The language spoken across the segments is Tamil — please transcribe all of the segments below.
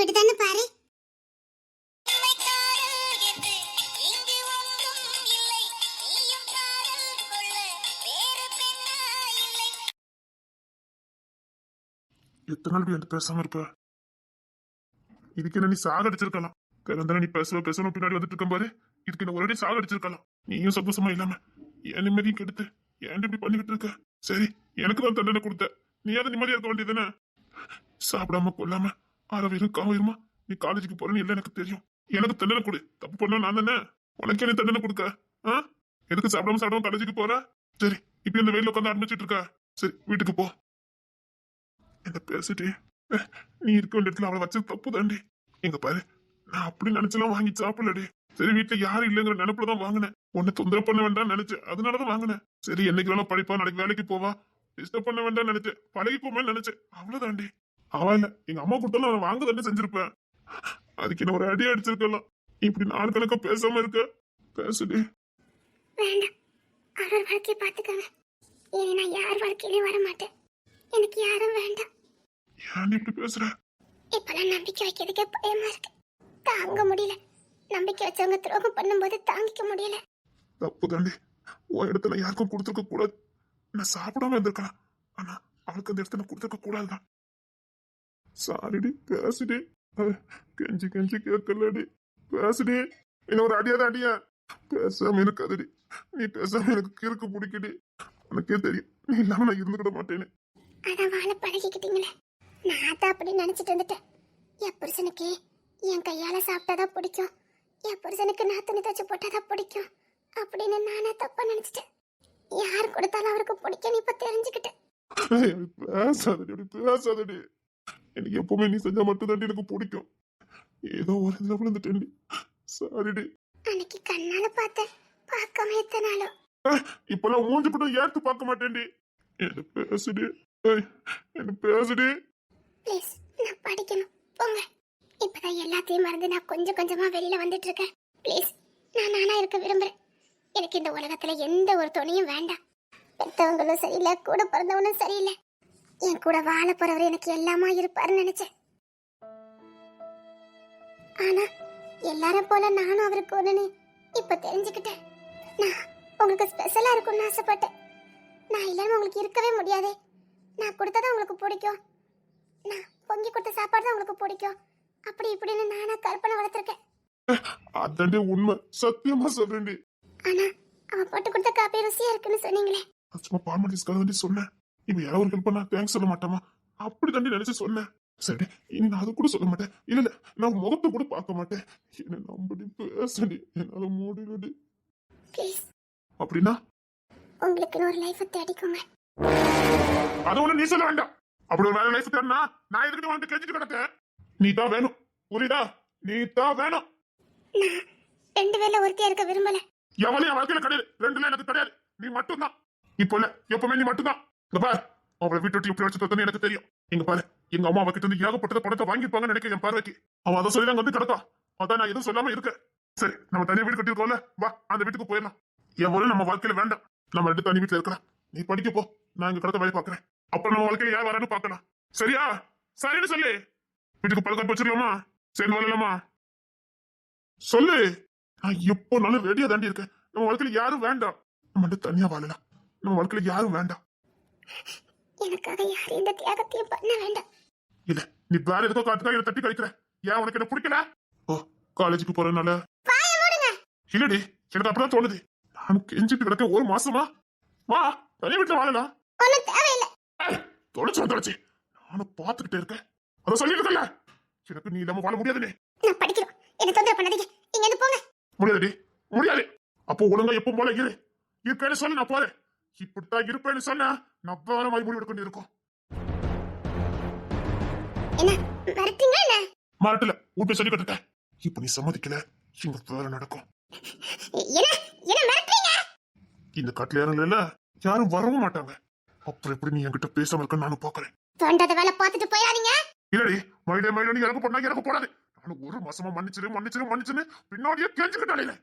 விடுதான்னு பாரு. எத்தனை நாள் இப்படி பேசாம இருப்ப? இதுக்கு என்ன நீ சாகடிச்சிருக்கலாம் பிறந்தானே நீ பேசுவ பேசணும் பின்னாடி வந்துட்டு இருக்க பாரு. இதுக்கு என்ன ஒரே சாகடிச்சிருக்கலாம் நீயும் சந்தோஷமா இல்லாம. என் நிம்மதியும் கெடுத்து. ஏன் இப்படி பண்ணிக்கிட்டு இருக்க? சரி எனக்கு தான் தண்டனை கொடுத்த. நீ அதை நிம்மதியா இருக்க வேண்டியதுன்னு சாப்பிடாம கொள்ளாம ஆற வயிறும் இருமா நீ காலேஜுக்கு போறேன்னு இல்லை எனக்கு தெரியும். எனக்கு தண்டனை கொடு. தப்பு பண்ண நான் தானே? உனக்கு என்ன தண்டனை கொடுக்க ஆ? எதுக்கு சாப்பிடாம சாப்பிடாம காலேஜுக்கு போற? சரி இப்ப இந்த வெயில உட்காந்து அனுப்பிச்சிட்டு இருக்க. சரி வீட்டுக்கு போ. என்ன பேசிட்டு? நீ இருக்க வேண்டிய இடத்துல அவளை வச்சது தப்பு தாண்டி எங்க பாரு நான் அப்படி நினைச்செல்லாம் வாங்கி சாப்பிடலடி. சரி வீட்டுல யாரும் இல்லைங்கிற நினைப்புல தான் வாங்கினேன். உன்னை தொந்தரவு பண்ண வேண்டாம் நினைச்சேன். அதனாலதான் வாங்கினேன். சரி என்னைக்கு வேணா படிப்பா நாளைக்கு வேலைக்கு போவா. டிஸ்டர்ப் பண்ண வேண்டாம் நினைச்சேன். பழகி போமே நினைச்சேன். அவ்வளவுதாண்டி. அவ இல்ல எங்க அம்மா கொடுத்தாலும் நான் வாங்க தானே செஞ்சிருப்பேன். அதுக்கு என்ன ஒரு அடி அடிச்சிருக்கலாம் இப்படி நாலு கணக்கா பேசாம இருக்க. பேசுடி. வேண்டாம். அவர் வாழ்க்கையை பார்த்துக்கங்க. இனி நான் யார் வாழ்க்கையிலையும் வர மாட்டேன் எனக்கு யாரும் வேண்டாம். ஏன் நீ இப்படி பேசுற? இப்பெல்லாம் நம்பிக்கை வைக்கிறதுக்கே பயமா இருக்கு. தாங்க முடியல. நம்பிக்கை வச்சவங்க துரோகம் பண்ணும்போது தாங்கிக்க முடியல. தப்பு தாண்டி உன் இடத்துல யாருக்கும் கொடுத்துருக்க கூடாது. நான் சாப்பிடாம இருந்திருக்கலாம். ஆனா அவளுக்கு அந்த இடத்துல கொடுத்துருக்க கூடாதுதான். சாரிடி பேசுடி. கெஞ்சி கெஞ்சி கேட்கலடி பேசுடி. என்ன ஒரு அடியாத அடியா. பேசாம இருக்காதடி. நீ பேசாம எனக்கு கிறுக்கு பிடிக்கடி. உனக்கே தெரியும் நீ இல்லாம நான் இருந்துக்கிட மாட்டேன்னு அதான் வாழ பழகிக்கிட்டீங்களே. நான் தான் அப்படி நினைச்சிட்டு வந்துட்டேன் என் புருஷனுக்கு என் கையால சாப்பிட்டாதான் பிடிக்கும். என் புருஷனுக்கு நான் துணி தச்சு போட்டாதான் பிடிக்கும். அப்படின்னு நானே தப்பா நினைச்சிட்டேன். யார் கொடுத்தாலும் அவருக்கு பிடிக்கும் இப்ப தெரிஞ்சுக்கிட்டேன். பேசாதடி பேசாதடி. எனக்கு எப்பவுமே நீ செஞ்சா மட்டும்தான் எனக்கு பிடிக்கும். ஏதோ ஒரு இதுல விழுந்துட்டேன்டி. சாரிடி அன்னைக்கு கண்ணால பார்த்தேன் பார்க்காம எத்தனை நாளும் இப்பெல்லாம் மூஞ்சி கூட ஏத்து பார்க்க மாட்டேன்டி. என்ன பேசுடி? என்ன பேசுடி? ப்ளீஸ் நான் படிக்கணும். போங்க. இப்பதான் எல்லாத்தையும் மறந்து நான் கொஞ்சம் கொஞ்சமா வெளியில வந்துட்டு இருக்கேன். ப்ளீஸ் நான் நானா இருக்க விரும்புறேன். எனக்கு இந்த உலகத்துல எந்த ஒரு துணையும் வேண்டாம். பெத்தவங்களும் சரியில்லை கூட பிறந்தவனும் சரியில்லை. என் கூட வாழ போறவர் எனக்கு எல்லாமா இருப்பாருன்னு நினைச்சேன். ஆனா எல்லாரும் போல நானும் அவருக்கு ஒண்ணுன்னு இப்ப தெரிஞ்சுக்கிட்டேன். நான் உங்களுக்கு ஸ்பெஷலா இருக்கும்னு ஆசைப்பட்டேன். நான் இல்லாம உங்களுக்கு இருக்கவே முடியாதே. நான் கொடுத்ததான் உங்களுக்கு பிடிக்கும். நான் பொங்கி கொடுத்த சாப்பாடு தான் உங்களுக்கு பிடிக்கும். அப்படி இப்படின்னு நானா கற்பனை வளர்த்துருக்கேன். அதாண்டி உண்மை. சத்தியமா சொல்றேன்டி. ஆனா அவ போட்டு கொடுத்த காப்பி ருசியா இருக்குன்னு சொன்னீங்களே. சும்மா ஃபார்மாலிட்டிஸ்க்காக வேண்டி சொன்னேன். இப்ப யாரோ ஒரு ஹெல்ப் பண்ணா தேங்க்ஸ் சொல்ல மாட்டாமா? அப்படி தாண்டி நினைச்சு சொன்னேன். சரி இனி நான் அது கூட சொல்ல மாட்டேன். இல்ல இல்ல நான் முகத்தை கூட பார்க்க மாட்டேன். என்ன நம்படி பேசடி. என்னால ப்ளீஸ் அப்படின்னா? உங்களுக்குன்னு ஒரு லைஃபை தேடிக்கோங்க. அது ஒண்ணு நீ சொல்ல வேண்டாம். அப்படி ஒரு வேலை லைஃப் தரனா நான் எதுக்கு வந்து கெஞ்சிட்டு கிடக்கேன்? நீ தான் வேணும். புரியுதா? நீ தான் வேணும் ரெண்டு பேர்ல ஒருத்தியா இருக்க விரும்பல. எவளையும் என் வாழ்க்கையில கிடையாது. ரெண்டுல எனக்கு கிடையாது. நீ மட்டும்தான். இப்போ இல்ல எப்பவுமே நீ மட்டும்தான். இந்த பாரு. அவளை வீட்டு எப்படி வச்சு எனக்கு தெரியும். இங்க பாரு. எங்க அம்மா அவகிட்ட இருந்து ஏகப்பட்டத படத்தை வாங்கிப்பாங்கன்னு நினைக்கிறேன் என் பார்வைக்கு. அவன் அதை சொல்லி வந்து கிடக்கா. அதான் நான் எதுவும் சொல்லாம இருக்கேன். சரி நம்ம தனியா வீடு கட்டிருக்கோம்ல வா அந்த வீட்டுக்கு போயிடலாம். என் நம்ம வாழ்க்கையில வேண்டாம். நம்ம ரெண்டு தனி வீட்டுல இருக்கலாம் நீ படிக்க போ. நான் இங்க கடத்த வேலை பாக்குறேன் அப்புறம் நம்ம வாழ்க்கையில யார் வரான்னு பாக்கலாம் சரியா? சரின்னு சொல்லு. வீட்டுக்கு பழக்கம் வச்சிடலாமா சரி வரலாமா? சொல்லு. நான் எப்போனாலும் ரெடியா தாண்டி இருக்கேன். நம்ம வாழ்க்கையில யாரும் வேண்டாம். நம்ம தனியா வாழலாம். நம்ம வாழ்க்கையில யாரும் வேண்டாம். எனக்காக யாரும் இந்த தியாகத்தையும் பண்ண வேண்டாம். இல்ல நீ வேற எதுக்கோ காத்துக்கா இதை தட்டி கழிக்கிற? ஏன் உனக்கு என்ன பிடிக்கல? ஓ காலேஜுக்கு போறதுனால. இல்லடி எனக்கு அப்படிதான் தோணுது. நானும் கெஞ்சிட்டு கிடக்க ஒரு மாசமா. வா தனி வீட்டுல வாழலாம். தொலைச்சு தொலைச்சு. நானும் பாத்துக்கிட்டே இருக்கேன். அதை சொல்லிருக்கல எனக்கு நீ இல்லாம வாழ முடியாதுனே. நான் படிக்கிறோம் என்ன தொந்தரவு பண்ணாதீங்க. இங்க இருந்து போங்க. முடியாதுடி முடியாது. அப்போ ஒழுங்கா எப்பவும் போல இரு. இருப்பேன்னு சொல்லு நான் போறேன். இப்படித்தான் இருப்பேன்னு சொன்னா வேற மாதிரி முடிவு எடுக்க என்ன மரட்டுல வீட்டை சொல்லி கட்டுட்டேன் இப்ப நீ சம்மதிக்கல இங்க வேற நடக்கும். இந்த காட்டுல யாரும் இல்ல யாரும் வரவும் மாட்டாங்க. அப்புறம் எப்படி நீ என்கிட்ட பேசாம இருக்க நானும் பாக்குறேன் தோன்றத வேலை பார்த்துட்டு போயாதீங்க. இல்லடி மயிலே மயிலே நீ இறக்க போனா இறக்க போடாது. நானும் ஒரு மாசமா மன்னிச்சிரு மன்னிச்சிரு மன்னிச்சுன்னு பின்னாடியே கேஞ்சுக்கிட்டாலே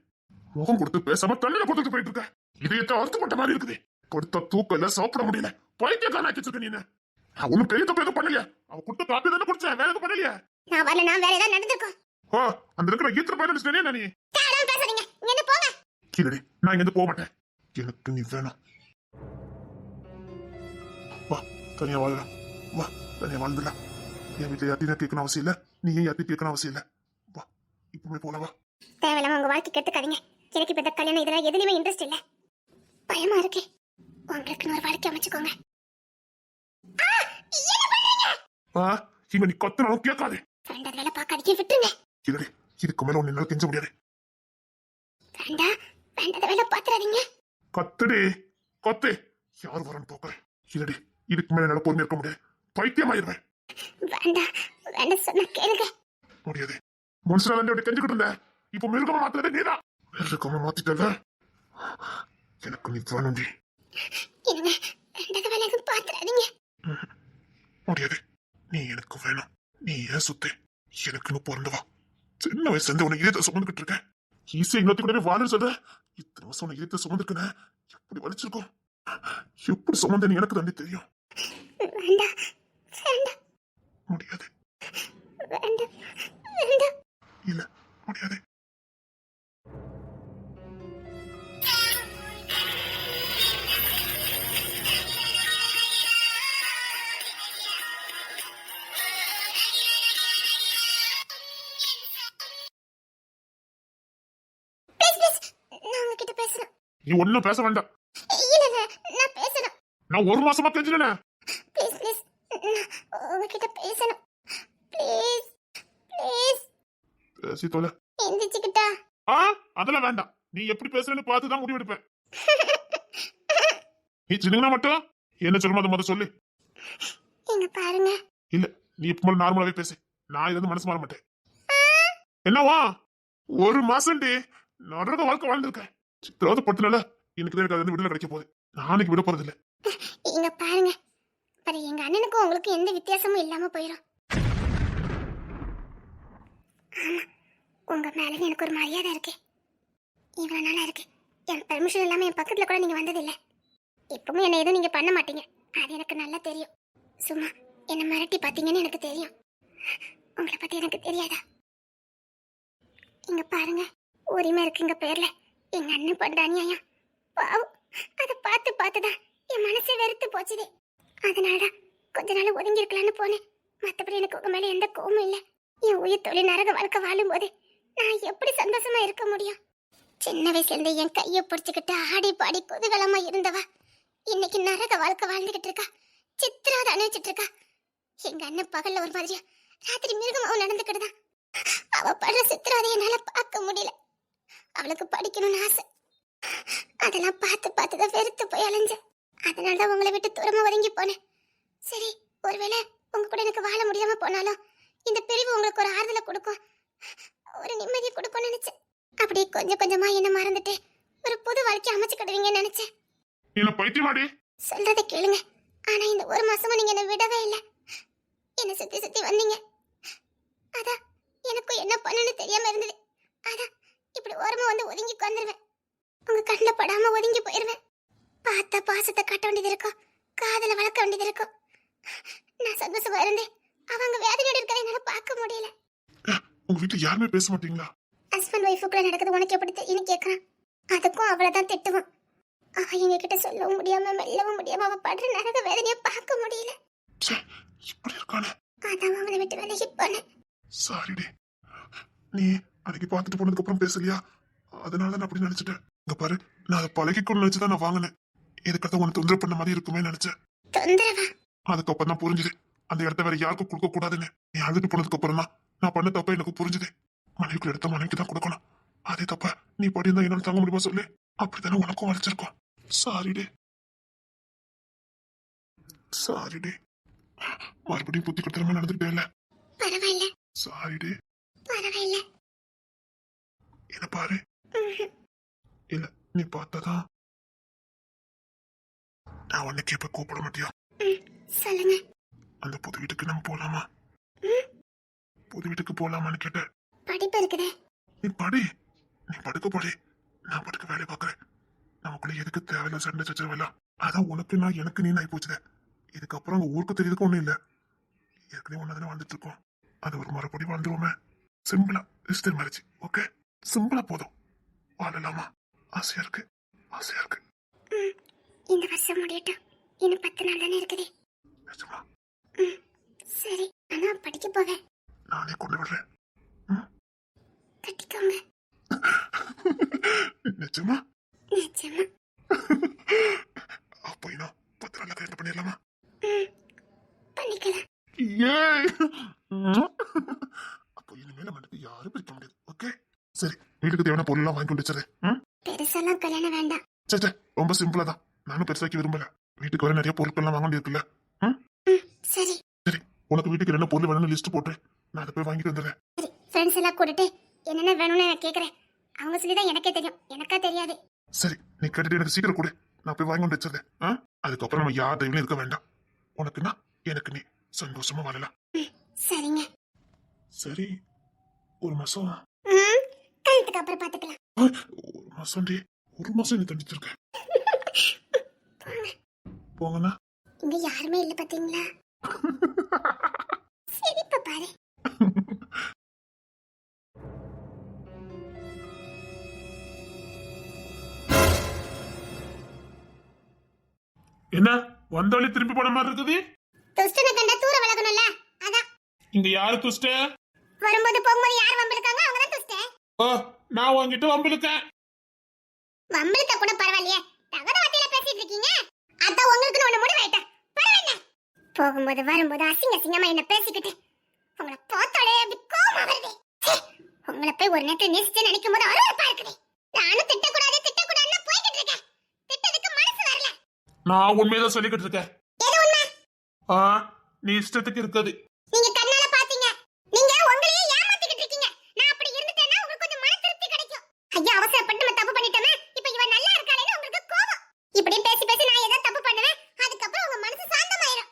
முகம் கொடுத்து பேசாம தண்ணியில கொடுத்துட்டு போயிட்டு இருக்க. இதயத்தை அறுத்துப்பட்ட மாதிரி இருக்குது. கொடுத்த தூக்கம் இல்ல சாப்பிட முடியல. பைத்தியக்காரன் ஆக்கி வச்சிருக்க நீ ஒண்ணும் பெரிய தப்பு எதுவும் பண்ணலையா. அவ கொடுத்த காப்பி தானே குடிச்சேன். வேற எதுவும் பண்ணலையா. நான் வரல நான் வேற ஏதாவது நடந்திருக்கோம். ஓ அந்த இருக்கிற ஈத்திர பையன் நினைச்சிட்டே நீ பேசாதீங்க. இங்க இருந்து போங்க கீழடி நான் இங்க இருந்து போக மாட்டேன். எனக்கு நீ வேணும். வா தனியா வாழலாம் வா தனியா வாழ்ந்துடலாம். என் வீட்டுல யார்ட்டையும் கேட்கணும் அவசியம் இல்ல. நீ ஏன் யார்ட்டையும் கேட்கணும் அவசியம் இல்ல. வா இப்பவே போலாம் வா. தேவையில்லாம உங்க வாழ்க்கை கெடுத்துக்காதீங்க. எனக்கு இப்ப கல்யாணம் இதெல்லாம் எதுலயுமே இன்ட்ரெஸ்ட் இல்ல. பயமா இருக்கு. உங்களுக்குன்னு ஒரு வாழ்க்கை அமைச்சுக்கோங்க. ஆ, நீ கத்துனாலும் கேட்காதே. அது வேலை பார்க்காதீங்க விட்டுருங்க. இதுக்கு மேல ஒன்னு என்னால கெஞ்ச முடியாது. ஃப்ரெண்ட் அதை வேலை பாத்துறாதீங்க கத்துடி கத்து. யார் வரன்னு போக்குறேன் கீழடி இதுக்கு மேல என்னால பொறுமையா இருக்க முடியாது. பைத்தியமாயிருவேன் வேண்டாம் வேண்டாம் சொன்னா கேளுங்க. முடியாது. மனுஷனா தான் அப்படி கெஞ்சுக்கிட்டு இருந்தேன் இப்போ மிருகமா மாத்துறதே நீதான். மிருகமா மாத்திட்டல எனக்கு நீ வேணும்டி எதுவும் பாத்துறாதீங்க முடியாது. நீ எனக்கு வேணும். நீ ஏன் சுத்து? எனக்குன்னு பிறந்தவா சின்ன வயசுல இருந்து உன்னை இதயத்தை சுமந்துக்கிட்டு இருக்கேன். ஈஸியா இன்னொத்தி கூட சொல்ற? இத்தனை வருஷம் உன்னை இதயத்தை சுமந்துருக்கேன் எப்படி வலிச்சிருக்கும்? எப்படி சுமந்த நீ எனக்கு தாண்டி தெரியும். முடியாது. இல்ல முடியாது. நீ ஒண்ணும் பேச வேண்டாம். நான் பேசணும். நான் ஒரு மாசமா கெஞ்சினேன் ப்ளீஸ் ப்ளீஸ் உங்ககிட்ட பேசணும். ப்ளீஸ் ப்ளீஸ் பேசி தொலை. எந்திரிச்சுக்கிட்டா? ஆ அதெல்லாம் வேண்டாம். நீ எப்படி பேசுறேன்னு பார்த்து தான் முடிவெடுப்பேன் நீ சின்னங்கனா மட்டும் என்ன சொல்லணும் அதை முத சொல்லு. இங்க பாருங்க. இல்ல நீ எப்போ நார்மலாவே பேசு. நான் இது வந்து மனசு மாற மாட்டேன். என்னவா? ஒரு மாசம் டி நடக்க வாழ்க்கை வாழ்ந்திருக்கேன் சித்திராவது பட்டுனால எனக்கு தான் எனக்கு அது வந்து விடுதலை கிடைக்க போகுது. நாளைக்கு விட போறது இல்ல இங்க பாருங்க. பாரு எங்க அண்ணனுக்கும் உங்களுக்கு எந்த வித்தியாசமும் இல்லாம போயிடும் ஆமா உங்க மேல எனக்கு ஒரு மரியாதை இருக்கு. இவ்வளவு நாளா இருக்கு. என் பெர்மிஷன் இல்லாம என் பக்கத்துல கூட நீங்க வந்ததில்ல. இப்பவும் என்ன எதுவும் நீங்க பண்ண மாட்டீங்க. அது எனக்கு நல்லா தெரியும். சும்மா என்ன மிரட்டி பார்த்தீங்கன்னு எனக்கு தெரியும். உங்களை பத்தி எனக்கு தெரியாதா? இங்க பாருங்க உரிமை இருக்கு எங்க பேர்ல. எங்க அண்ணன் பண்ற அநியாயம். பாவம். அதை பார்த்து பார்த்துதான் என் மனசே வெறுத்து போச்சுதே. அதனாலதான் கொஞ்ச நாள் ஒதுங்கி இருக்கலாம்னு போனேன். மத்தபடி எனக்கு உங்க மேல எந்த கோவமும் இல்லை. என் உயிர் தொழில் நரக வாழ்க்கை வாழும்போது நான் எப்படி சந்தோஷமா இருக்க முடியும்? சின்ன வயசுல இருந்து என் கையை பிடிச்சுக்கிட்டு ஆடி பாடி குதூகலமா இருந்தவா. இன்னைக்கு நரக வாழ்க்கை வாழ்ந்துகிட்டு இருக்கா. சித்திராத அணிவிச்சிட்டு இருக்கா. எங்க அண்ணன் பகல்ல ஒரு மாதிரியா ராத்திரி மிருகமாவும் நடந்துக்கிட்டு தான். அவ படுற சித்திராதை என்னால பார்க்க முடியல. அவளுக்கு படிக்கணும்னு ஆசை. அதெல்லாம் பார்த்து பார்த்து தான் வெறுத்து போய் அலைஞ்சேன் அதனால தான் உங்களை விட்டு தூரமா ஒதுங்கி போனேன். சரி ஒருவேளை உங்க கூட எனக்கு வாழ முடியாம போனாலும் இந்த பிரிவு உங்களுக்கு ஒரு ஆறுதலை கொடுக்கும். ஒரு நிம்மதியை கொடுக்கும்னு நினைச்சேன். அப்படியே கொஞ்சம் கொஞ்சமா என்ன மறந்துட்டு ஒரு புது வாழ்க்கை அமைச்சுக்கிடுவீங்கன்னு நினைச்சேன். என்ன பைத்தியமாடி? சொல்றதை கேளுங்க. ஆனா இந்த ஒரு மாசமா நீங்க என்ன விடவே இல்லை. என்ன சுத்தி சுத்தி வந்தீங்க. அதான் எனக்கும் என்ன பண்ணணும்னு தெரியாம இருந்தது. அதான் இப்படி ஓரமா வந்து ஒதுங்கி உட்காந்துருவேன் உங்க கண்ணில் படாம ஒதுங்கி போயிருவேன். பார்த்தா பாசத்தை காட்ட வேண்டியது இருக்கும். காதலை வளர்க்க வேண்டியது இருக்கும். நான் சந்தோஷமா இருந்தேன். அவங்க வேதனையோட இருக்கிறத என்னால பார்க்க முடியல. உங்க வீட்டுல யாருமே பேச மாட்டீங்களா? ஹஸ்பண்ட் ஒய்ஃபுக்குள்ள நடக்குது உனக்கு எப்படி தெரியும்னு கேட்கறான் அதுக்கும் அவ்வளவுதான் திட்டுவான். அவ எங்க கிட்ட சொல்லவும் முடியாம மெல்லவும் முடியாம அவ படுற நரக வேதனையை பார்க்க முடியல. இப்படி இருக்கானே. அதான் அவளை விட்டு விலகி போனேன். சாரிடி நீ அன்னைக்கு பார்த்துட்டு போனதுக்கு அப்புறம் பேசலையா? அதனால நான் அப்படி நினைச்சிட்டேன். இங்க பாரு நான் அதை பழகிக்கணும்னு நினைச்சுதான் நான் வாங்கினேன். இதுக்கடுத்து உனக்கு தொந்தரவு பண்ண மாதிரி இருக்குமே நினைச்சேன். அதுக்கப்புறம் தான் புரிஞ்சுது. அந்த இடத்த வேற யாருக்கும் கொடுக்க கூடாதுன்னு. நீ அழுதுட்டு போனதுக்கு அப்புறம் தான் நான் பண்ண தப்ப எனக்கு புரிஞ்சுது. மனைவிக்கு எடுத்த மனைவிக்கு தான் கொடுக்கணும். அதே தப்ப நீ படியிருந்தா என்னால தாங்க முடியுமா சொல்லு? அப்படித்தானே உனக்கும் வலிச்சிருக்கும். சாரிடி சாரிடி மறுபடியும் புத்தி கட்டணமா நடந்துக்கிட்டே இல்ல. சாரிடி பரவாயில்ல. என்ன பாரு. இல்ல நீ பார்த்தாதான் நான் உன்னை கேப்ப கூப்பிட மாட்டியா? சொல்லுங்க. அந்த புது வீட்டுக்கு நம்ம போலாமா. புது வீட்டுக்கு போலாமான்னு கேட்டேன். படிப்பு இருக்குதே. நீ படி. நீ படுக்க படி. நான் படுக்க வேலை பார்க்கறேன். நமக்குள்ள எதுக்கு தேவையில்ல சண்டை சச்சரவு எல்லாம் அதான் உனக்கு நான் எனக்கு நீ ஆகி போச்சுதே. இதுக்கப்புறம் அங்க ஊருக்கு தெரியறதுக்கு ஒண்ணும் இல்ல. ஏற்கனவே ஒன்னதானே வாழ்ந்துட்டு இருக்கோம். அது ஒரு மறுபடி வாழ்ந்துருவோமே. சிம்பிளா ரிஜிஸ்டர் மேரேஜ் ஓகே சிம்பிளா போதும். வாழலாமா? ஆசையா இருக்கு. ஆசையா இருக்கு. இந்த வருஷம் முடியட்டும். இன்னும் பத்து நாள் தானே இருக்குது. நிஜமா? சரி. ஆனா படிக்க போவேன் நானே கொண்டு விடுறேன். கட்டிக்கோங்க. நிஜமா? நிஜமா. அப்போ இன்னும் பத்து நாள்ல கல்யாணம் பண்ணிடலாமா? பண்ணிக்கலாம். ஏய் அப்போ இனிமேல் நமக்கு யாரும் பிரிக்க முடியாது ஓகே சரி வீட்டுக்கு தேவையான பொருள்லாம் வாங்கி கொண்டு வச்சிரு ம்? பெருசாலாம் கல்யாணம் வேண்டாம். சரி சரி ரொம்ப சிம்பிளா தான். நானும் பெருசாக்கி விரும்பல. வீட்டுக்கு வர நிறைய பொருட்கள்லாம் வாங்க வேண்டியிருக்குல்ல சரி. சரி உனக்கு வீட்டுக்கு என்ன பொருள் வேணும்னு லிஸ்ட் போட்டு நான் அதை போய் வாங்கிட்டு வந்துடுறேன். ஃப்ரெண்ட்ஸ் எல்லாம் கூட்டிட்டு என்னென்ன வேணும்னு நான் கேட்குறேன் அவங்க சொல்லி தான் எனக்கே தெரியும். எனக்கா தெரியாது. சரி நீ கேட்டுட்டு எனக்கு சீக்கிரம் கொடு. நான் போய் வாங்கி கொண்டு வச்சிருந்தேன் ஆ? அதுக்கப்புறம் நம்ம யார் தயவுலையும் இருக்க வேண்டாம். உனக்குன்னா எனக்கு நீ சந்தோஷமா வாழலாம். சரிங்க. சரி ஒரு மாசம் கல்யாணத்துக்கு அப்புறம் பார்த்துக்கலாம் ஆ, ஒரு மாசம் டி ஒரு மாசம் நீ தண்டிச்சிருக்க. போங்கண்ணா. இங்க யாருமே இல்ல பாத்தீங்களா? சிரிப்ப பாரு. என்ன வந்தாலே திரும்பி போன மாதிரி இருக்குது? துஷ்டனை கண்டா தூர விலகணும்ல அதான். இங்க யாரு துஷ்ட? வரும்போது போகும்போது யார் வம்பிருக்காங்க அவங்க நான் வாங்கிட்டு வம்பிழுக்கேன் வம்பிருக்க கூட பரவாயில்லையே. தகர வார்த்தையில பேசிட்டு இருக்கீங்க? அதான் உங்களுக்குன்னு ஒண்ணு முடிவாயிட்டா பரவாயில்ல. போகும்போது வரும்போது அசிங்க அசிங்கமா என்ன பேசிக்கிட்டு உங்களை பார்த்தாலே அப்படி கோவமா வருது. உங்களை போய் ஒரு நேரத்துல நேசிச்சு நினைக்கும் போது அருவருப்பா இருக்குது. நானும் திட்டக்கூடாது திட்டக்கூடாதுன்னு போய்கிட்டு இருக்கேன். திட்டத்துக்கு மனசு வரல. நான் உண்மையதான் சொல்லிக்கிட்டு இருக்கேன். எது உண்மை? நீ இஷ்டத்துக்கு இருக்குது நீங்க கண்ணால பாத்தீங்க நீங்க உங்களையே ஏமாத்திக்கிட்டு இருக்கீங்க நான் அப்படி இருந்துட்டேன்னா உங்களுக்கு கொஞ்சம் மன திருப்தி கிடைக்கும் ஐயா அவசரப்பட்டு நம்ம தப்பு பண்ணிட்டோமே இப்ப இவ நல்லா இருக்காளேன்னு உங்களுக்கு கோவம் இப்படி பேசி பேசி நான் ஏதாவது தப்பு பண்ணுவேன் அதுக்கப்புறம் உங்க மனசு சாந்தமாயிரும்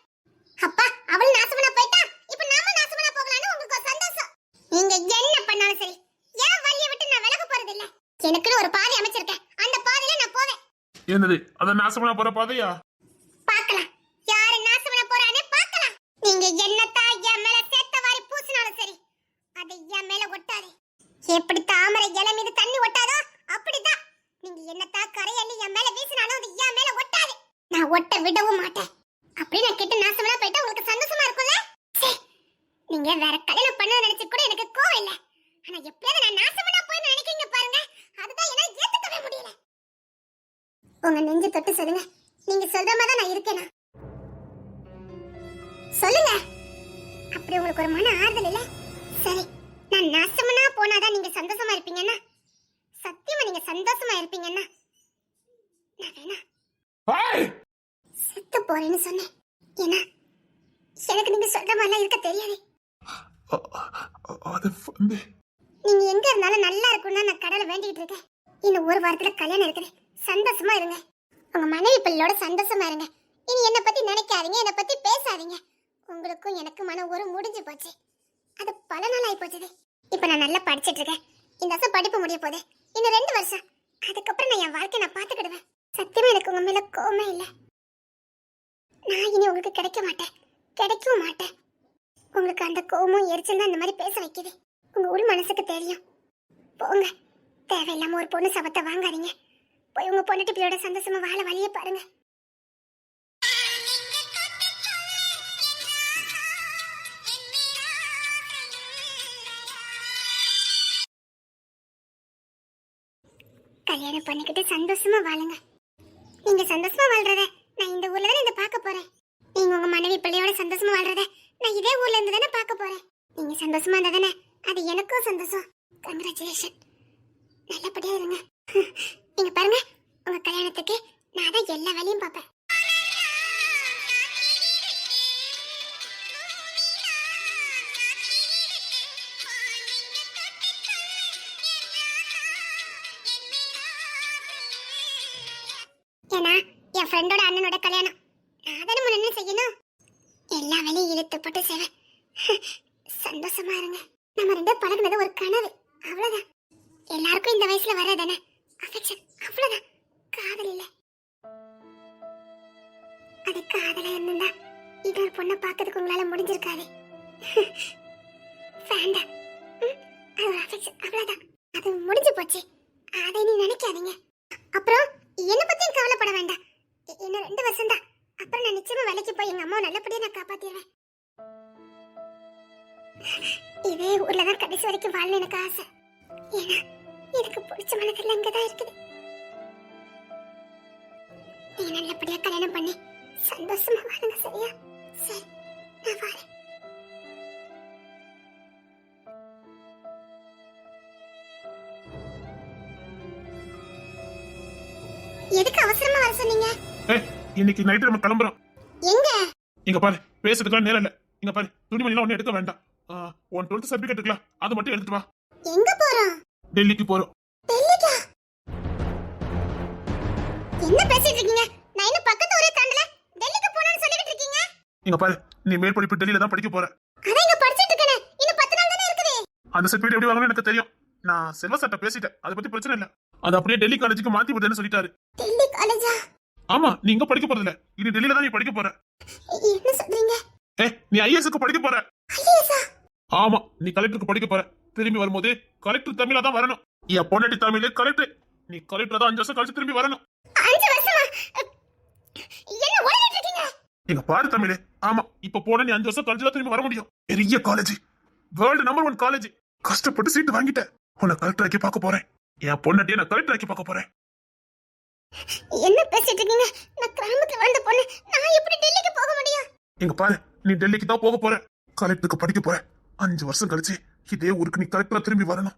அப்பா அவள் நாசமனா போயிட்டா இப்ப நாம நாசமனா போகலாம்னு உங்களுக்கு ஒரு சந்தோஷம் நீங்க என்ன பண்ணாலும் சரி ஏன் வழியை விட்டு நான் விலக போறது இல்ல எனக்குன்னு ஒரு பாதை அமைச்சிருக்கேன் அந்த பாதையில நான் போவேன் என்னது அத நாசமா போற பாதையா? பார்க்கலாம். யாரு நாசமன போறானே பார்க்கலாம். நீங்க என்னத்தா என் மேல சேத்த வாரி பூசினாலும் சரி அது என் மேல ஒட்டாது. எப்படி தாமரை இலை மீது தண்ணி ஒட்டாதோ அப்படிதான் நீங்க என்னத்தா கரையள்ளி என் மேல வீசினாலும் அது என் மேல ஒட்டாது. நான் ஒட்ட விடவும் மாட்டேன். அப்படி நான் கிட்ட நாசமனா போயிட்டா உங்களுக்கு சந்தோஷமா இருக்கும்ல? நீங்க வேற கல்யாணம் பண்ண நினைச்சு கூட எனக்கு கோவம் இல்ல. ஆனா எப்படியாவது நான் நாசமா போய் நினைக்கிறீங்க பாருங்க அதுதான் என்னால ஏத்துக்கவே முடியல உங்க நெஞ்சு தொட்டு சொல்லுங்க. நீங்க சொல்ற மாதிரி நான் இருக்கேனா? சொல்லுங்க. அப்படி உங்களுக்கு ஒரு மன ஆறுதல் இல்ல? சரி நான் நாசமனா போனாதான் நீங்க சந்தோஷமா இருப்பீங்கன்னா? சத்தியமா நீங்க சந்தோஷமா இருப்பீங்கன்னா? நான் வேணா! செத்து போறேன்னு சொன்னேன். ஏன்னா எனக்கு நீங்க சொல்ற மாதிரிலாம் இருக்க தெரியாது. நீங்க எங்க இருந்தாலும் நல்லா இருக்கும்னு நான் கடவுளை வேண்டிட்டு இருக்கேன். இன்னும் ஒரு வாரத்துல கல்யாணம் இருக்குது. சந்தோஷமா இருங்க. உங்க மனைவி பிள்ளையோட சந்தோஷமா இருங்க. இனி என்னை பத்தி நினைக்காதீங்க என்னை பத்தி பேசாதீங்க. உங்களுக்கும் எனக்கு மனம் ஒரு முடிஞ்சு போச்சு. அது பல நாள் ஆகி போச்சுது. இப்ப நான் நல்லா படிச்சிட்டு இருக்கேன். இந்த வருஷம் படிப்பு முடிய போகுது. இன்னும் ரெண்டு வருஷம். அதுக்கப்புறம் நான் என் வாழ்க்கையை நான் பாத்துக்கிடுவேன் சத்தியமா எனக்கு உங்க மேல கோமே இல்லை. நான் இனி உங்களுக்கு கிடைக்க மாட்டேன். கிடைக்கவும் மாட்டேன். உங்களுக்கு அந்த கோமும் எரிச்சல் தான் இந்த மாதிரி பேச வைக்குது. உங்க உள் மனசுக்கு தெரியும். போங்க. தேவையில்லாம ஒரு பொண்ணு சபத்தை வாங்காதீங்க. போய் உங்க பொண்ணு பிள்ளையோட சந்தோஷமா வாழ வழிய பாருங்க. கல்யாணம் பண்ணிக்கிட்டு சந்தோஷமா வாழுங்க. நீங்க சந்தோஷமா வாழ்றத நான் இந்த ஊர்ல தானே இதை பார்க்க போறேன். நீங்க உங்க மனைவி பிள்ளையோட சந்தோஷமா வாழ்றத நான் இதே ஊர்ல இருந்து தானே பார்க்க போறேன். நீங்க சந்தோஷமா இருந்தா தானே அது எனக்கும் சந்தோஷம். கங்க்ராச்சுலேஷன் நல்லபடியா இருங்க. நீங்க பாருங்க உங்க கல்யாணத்துக்கு நான் தான் எல்லா வேலையும் பார்ப்பேன். ஏன்னா என் ஃப்ரெண்டோட அண்ணனோட அது அவ்வளவுதான். அது முடிஞ்சு போச்சு. அதை நீ நினைக்காதீங்க. அப்புறம் என்ன பத்தியும் கவலைப்பட வேண்டாம். என்ன ரெண்டு வருஷம் தான் அப்புறம் நான் நிச்சயமா வேலைக்கு போய் எங்க அம்மாவை நல்லபடியா நான் காப்பாத்திடுவேன். இதே ஊர்ல தான் கடைசி வரைக்கும் வாழணும் எனக்கு ஆசை. ஏன்னா எனக்கு பிடிச்ச மனதில் இங்கதான் இருக்குது. நீ நல்லபடியா கல்யாணம் பண்ணி சந்தோஷமா வாழுங்க சரியா? சரி நான் வரேன். எதுக்கு அவசரமா வர சொன்னீங்க? இன்னைக்கு நைட்டு நம்ம கிளம்புறோம். எங்க? இங்க பாரு பேசுறதுக்குலாம் நேரம் இல்ல. இங்க பாரு துணிமணிலாம் ஒண்ணு எடுக்க வேண்டாம். உன் டுவெல்த் சர்டிபிகேட் இருக்கலாம். அதை மட்டும் எடுத்துட்டு வா. எங்க போறோம்? டெல்லிக்கு போறோம். டெல்லிக்கா? என்ன பேசிட்டு இருக்கீங்க? நான் இன்னும் பக்கத்து ஊரே தாண்டல. டெல்லிக்கு போறேன்னு சொல்லிட்டு இருக்கீங்க? இங்க பாரு நீ மேற்படிப்பு டெல்லியில தான் படிக்க போற. அதான் இங்க படிச்சிட்டு இருக்கேனே. இன்னும் பத்து நாள் தானே இருக்குது. அந்த சர்டிபிகேட் எப்படி வாங்கணும்னு எனக்கு தெரியும். நான் செல்வ சட்ட பேசிட்டேன். அதை பத்தி பிரச்சனை இல்ல. அது அப்படியே டெல்லி காலேஜுக்கு மாத்தி விடுறேன்னு சொல்லிட்டாரு. டெல்லி காலேஜா? ஆமா நீ இங்க படிக்க போறது இல்ல இனி டெல்லியில தான் நீ படிக்க போற. என்ன சொல்றீங்க? ஏ நீ ஐஎஸ்க்கு படிக்க போற. ஆமா நீ கலெக்டருக்கு படிக்க போற. திரும்பி வரும்போது கலெக்டர் தமிழா தான் வரணும். என் பொண்டாட்டி தமிழ் கலெக்டர் நீ கலெக்டர் தான் அஞ்சு வருஷம் கழிச்சு திரும்பி வரணும். அஞ்சு வருஷமா? என்ன இருக்கீங்க? எங்க பாரு தமிழ். ஆமா இப்ப போன நீ அஞ்சு வருஷம் கழிச்சு தான் திரும்பி வர முடியும். பெரிய college world number one college கஷ்டப்பட்டு சீட்டு வாங்கிட்டேன். உன்னை கலெக்டர் ஆக்கி பார்க்க போறேன். என் பொண்டாட்டியை நான் கலெக்டர் ஆக்கி பார்க்க போறேன். என்ன பேசிட்டு இருக்கீங்க? நான் கிராமத்துல வாழ்ந்த பொண்ணு. நான் எப்படி டெல்லிக்கு போக முடியும்? எங்க பாரு நீ டெல்லிக்கு தான் போக போற. கலெக்டருக்கு படிக்க போற. அஞ்சு வருஷம் கழிச்சு இதே ஊருக்கு நீ கலெக்டரா திரும்பி வரணும்.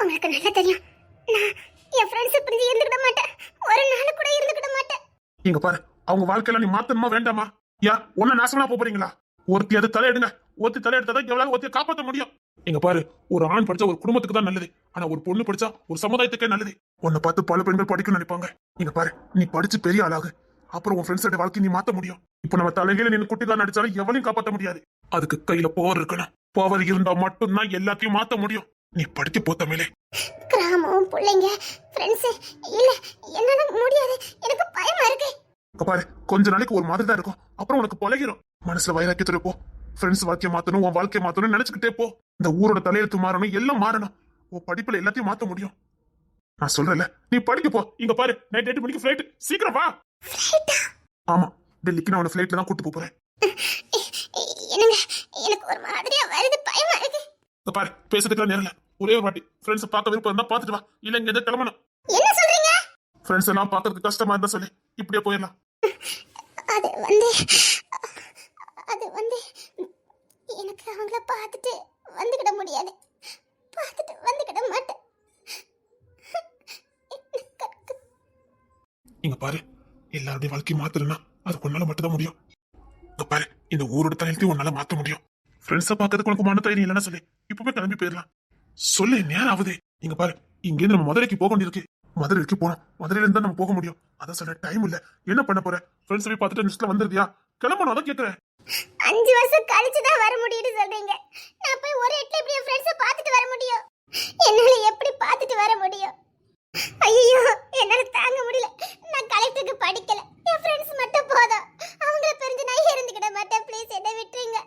உங்களுக்கு நல்லா தெரியும். நான் என் ஃப்ரெண்ட்ஸ் பிரிஞ்சு இருந்துக்கிட மாட்டேன். ஒரு நாள் கூட இருந்துக்கிட மாட்டேன். இங்க பாரு அவங்க வாழ்க்கையில நீ மாத்தணுமா வேண்டாமா? யா ஒன்ன நாசமா போறீங்களா? ஒருத்தி அது தலையிடுங்க. ஒருத்தி தலையெடுத்தா எவ்வளவு ஒருத்திய காப்பாத்த முடியும். இங்க பாரு ஒரு ஆண் படிச்சா ஒரு குடும்பத்துக்கு தான் நல்லது. ஆனா ஒரு பொண்ணு படிச்சா ஒரு சமுதாயத்துக்கே நல்லது. உன்னை பார்த்து பல பெண்கள் படிக்கணும்னு நினைப்பாங்க. இங்க பாரு நீ படிச்சு பெரிய ஆளாகு. அப்புறம் உன் ஃப்ரெண்ட்ஸோட வாழ்க்கை நீ மாத்த முடியும். இப்ப நம்ம தலைகையில நின்று குட்டிக்காரன் அடிச்சாலும் எவனையும் காப்பாத்த முடியாது. அதுக்கு கையில பவர் இருக்கணும். பவர் இருந்தா மட்டும்தான் எல்லாத்தையும் மாத்த முடியும். நீ படிக்க போ தமிழே. கிராமம் பிள்ளைங்க ஃப்ரெண்ட்ஸ் இல்ல என்னால முடியாது. எனக்கு பயமா இருக்கு. பாரு கொஞ்ச நாளைக்கு ஒரு மாதிரி தான் இருக்கும். அப்புறம் உனக்கு பழகிரும். மனசுல வைராக்கியத்தோட போ ஃப்ரெண்ட்ஸ் வாழ்க்கைய மாத்தணும் உன் வாழ்க்கைய மாத்தணும்னு நினைச்சுக்கிட்டே போ. இந்த ஊரோட தலையெழுத்து மாறணும் எல்லாம் மாறணும். உன் படிப்புல எல்லாத்தையும் மாத்த முடியும். நான் சொல்றேன்ல நீ படிக்க போ. இங்க பாரு நைட் எட்டு மணிக்கு ஃபிளைட் சீக்கிரம் வா. ஆமா டெல்லிக்கு நான் உன ஃபிளைட்ல தான் கூட்டு போறேன். எனக்கு ஒரு மாதிரியா வருது பயமா இருக்கு. இங்க பாரு பேசுறதுக்குலாம் நேரம் இல்ல. ஒரே ஒரு வாட்டி. ஃப்ரெண்ட்ஸ் பார்க்க விருப்பம் இருந்தா பாத்துட்டு வா. இல்ல இங்க எதாவது கிளம்பணும். என்ன சொல்றீங்க? ஃப்ரெண்ட்ஸ் எல்லாம் பாக்குறதுக்கு கஷ்டமா இருந்தா சொல்லி. இப்படியே போயிடலாம். அது வந்து வந்து எனக்கு அவங்கள பார்த்துட்டு வந்துக்கிட முடியாது. பார்த்துட்டு வந்துக்கிட மாட்டேன். இங்க பாரு எல்லாருடைய வாழ்க்கையை மாத்தணும்னா அது உன்னால மட்டும்தான் முடியும். இங்க பாரு இந்த ஊரோட தலையத்தையும் உன்னால மாத்த முடியும். ஃப்ரெண்ட்ஸை பார்க்கறதுக்கு உனக்கு மன தைரியம் இல்லைன்னா சொல்லு. இப்பவே கிளம்பி போயிடலாம். சொல்லு நேரம் ஆகுது. இங்க பாரு இங்கேருந்து நம்ம மதுரைக்கு போக வேண்டியிருக்கு. மதுரைக்கு போனோம் மதுரையில இருந்தா நம்ம போக முடியும். அதான் சொல்ல டைம் இல்ல. என்ன பண்ண போற? ஃப்ரெண்ட்ஸ் போய் பார்த்துட்டு லிஸ்ட்ல வந்துருதியா கிளம்பணும் அதான் கேட்டுறேன் அஞ்சு வருஷம் கழிச்சு தான் வர முடியும்னு சொல்றீங்க. நான் போய் ஒரு இடத்துல எப்படி என் ஃப்ரெண்ட்ஸை பார்த்துட்டு வர முடியும்? என்னால எப்படி பார்த்துட்டு வர முடியும்? ஐயோ என்னால தாங்க முடியல. நான் கலெக்டருக்கு படிக்கல. என் ஃப்ரெண்ட்ஸ் மட்டும் போதும். அவங்கள பிரிஞ்சு நான் இருந்துக்கிட மாட்டேன். ப்ளீஸ் என்ன விட்டுருங்க.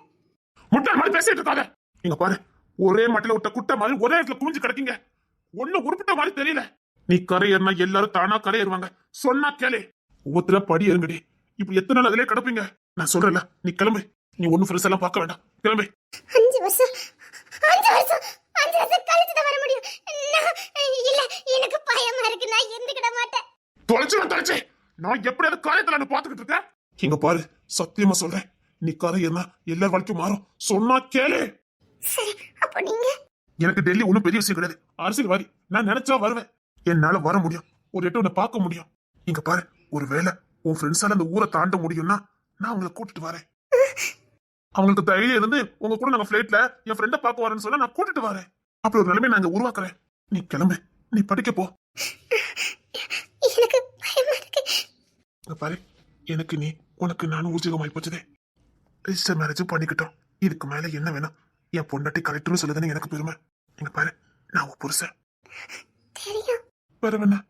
முட்டை மாதிரி பேசிட்டு இருக்காத. இங்க பாரு ஒரே மட்டில விட்ட குட்டை மாதிரி ஒரே இடத்துல குமிஞ்சு கிடக்கீங்க. ஒண்ணு உருப்பிட்ட மாதிரி தெரியல. நீ கரையேறினா எல்லாரும் தானா கரையேறுவாங்க சொன்னா கேளு. ஒவ்வொருத்தர படி ஏறுங்கடி. இப்ப எத்தனை நாள் அதிலே கிடப்பீங்க? நான் சொல்றேன்ல நீ கிளம்பு. நீ ஒண்ணு ஃப்ரெண்ட்ஸ் எல்லாம் பார்க்க வேண்டாம். கிளம்பு. அஞ்சு வருஷம் அஞ்சு வருஷம் அஞ்சு வருஷம் கழிச்சு தான் வர முடியும். இல்ல எனக்கு பயமா இருக்கு. நான் இருந்துக்கிட மாட்டேன். தொலைச்சு தொலைச்சு. நான் எப்படியாவது காரியத்துல நான் பாத்துக்கிட்டு இருக்கேன்? இங்க பாரு சத்தியமா சொல்றேன். நீ கரையேறினா எல்லார் வாழ்க்கையும் மாறும். சொன்னா கேளு. சரி அப்போ நீங்க? எனக்கு டெல்லி ஒன்றும் பெரிய விஷயம் கிடையாது. அரசியல்வாதி. நான் நினைச்சா வருவேன். என்னால வர முடியும். ஒரு எட்டு உன்னை பார்க்க முடியும். இங்க பாரு ஒரு வேளை உன் ஃப்ரெண்ட்ஸால அந்த ஊரை தாண்ட முடியும்னா நான் அவங்கள கூட்டிட்டு வரேன். அவங்களுக்கு தைரியம் இருந்து உங்க கூட நாங்க ஃபிளைட்ல என் ஃப்ரெண்டை பார்க்க வரேன்னு சொன்னா நான் கூட்டிட்டு வரேன். அப்படி ஒரு நிலைமை நான் இங்க உருவாக்குறேன். நீ கிளம்பு. நீ படிக்க போ. பாரு. எனக்கு நீ உனக்கு நானும் ஊர்ஜிகமாய் போச்சதே. ரிஜிஸ்டர் மேரேஜும் பண்ணிக்கிட்டோம். இதுக்கு மேல என்ன வேணும்? என் பொண்டாட்டி கலெக்டர்னு சொல்லுதுன்னு எனக்கு பெருமை. இங்க பாரு. நான் உன் புருஷன். வேற என்ன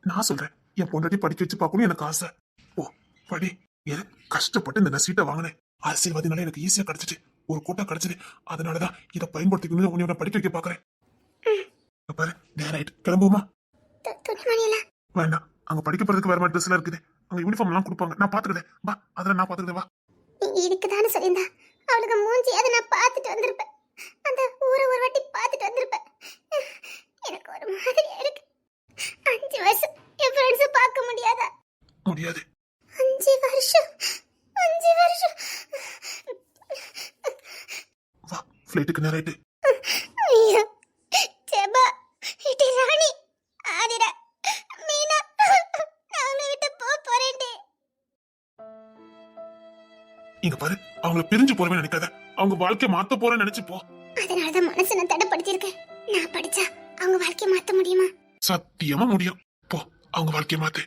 நான் சொல்றேன். என் பொண்டாட்டி படிக்க வச்சு பார்க்கணும் எனக்கு ஆசை. ஓ படி. ஏன் கஷ்டப்பட்டு இந்த சீட்டை வாங்கினேன்? அரசியல்வாதினால எனக்கு ஈஸியா கிடைச்சிச்சு. ஒரு கூட்டம் கிடைச்சது. அதனாலதான் இதை பயன்படுத்திக்கணும்னு உன்னை படிக்க வைக்க பாக்குறேன் பாரு நேரம் ஆயிட்டு. கிளம்புவோமா? வேண்டாம். அங்க படிக்க போறதுக்கு வேற மாதிரி ட்ரெஸ் எல்லாம் இருக்குது. அங்க யூனிஃபார்ம் எல்லாம் கொடுப்பாங்க. நான் பாத்துக்கிறேன் வா அதுல நான் பாத்துக்கிறேன் வா. இதுக்குதானே சொல்லியிருந்தா? அவளுக்கு மூஞ்சி அதை நான் பார்த்துட்டு வந்திருப்பேன். அந்த ஊரை ஒரு வாட்டி பார்த்துட்டு வந்திருப்பேன். எனக்கு ஒரு மாதிரியா இருக்கு. அஞ்சு வருஷம் என் ஃப்ரெண்ட்ஸை பார்க்க முடியாதா? முடியாது அஞ்சு வருஷம் அஞ்சு வருஷம் வா ஃபிளைட்டுக்கு நேரம் ஆயிட்டு. இங்க பாரு அவங்கள பிரிஞ்சு போறவே நினைக்காத. அவங்க வாழ்க்கைய மாத்த போறேன்னு நினைச்சு போ. அதனாலதான் மனசை நான் தடைப்படுத்தியிருக்கேன். நான் படிச்சா அவங்க வாழ்க்கையை மாத்த முடியுமா? சத்தியமா முடியும். போ அவங்க வாழ்க்கைய மாத்து.